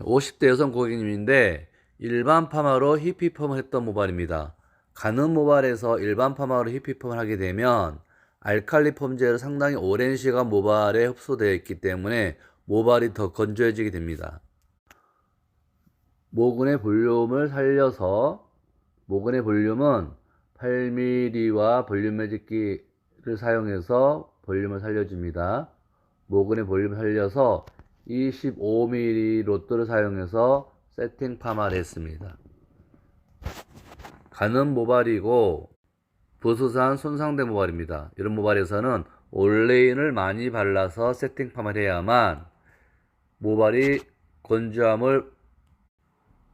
50대 여성 고객님인데 일반 파마로 히피펌을 했던 모발입니다. 가는 모발에서 일반 파마로 히피펌을 하게 되면 알칼리 펌제로 상당히 오랜 시간 모발에 흡수되어 있기 때문에 모발이 더 건조해지게 됩니다. 모근의 볼륨을 살려서 모근의 볼륨은 8mm와 볼륨 매직기를 사용해서 볼륨을 살려줍니다. 모근의 볼륨을 살려서 25mm 로또를 사용해서 세팅 파마를 했습니다. 가는 모발이고 부수산 손상된 모발입니다. 이런 모발에서는 올레인을 많이 발라서 세팅 파마를 해야만 모발이 건조함을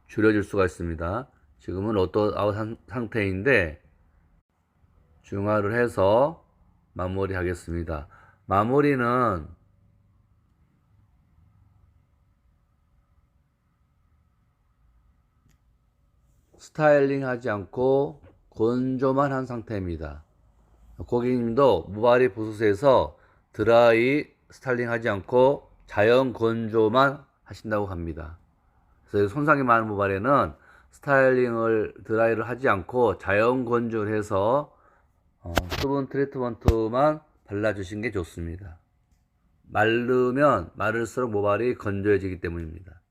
줄여줄 수가 있습니다. 지금은 로또 아웃 상- 상태인데 중화를 해서 마무리 하겠습니다. 마무리는 스타일링 하지 않고 건조만 한 상태입니다. 고객님도 모발이 부수세에서 드라이 스타일링 하지 않고 자연 건조만 하신다고 합니다. 그래서 손상이 많은 모발에는 스타일링을 드라이를 하지 않고 자연 건조를 해서 어, 수분 트리트먼트만 발라주신 게 좋습니다. 마르면 마를수록 모발이 건조해지기 때문입니다.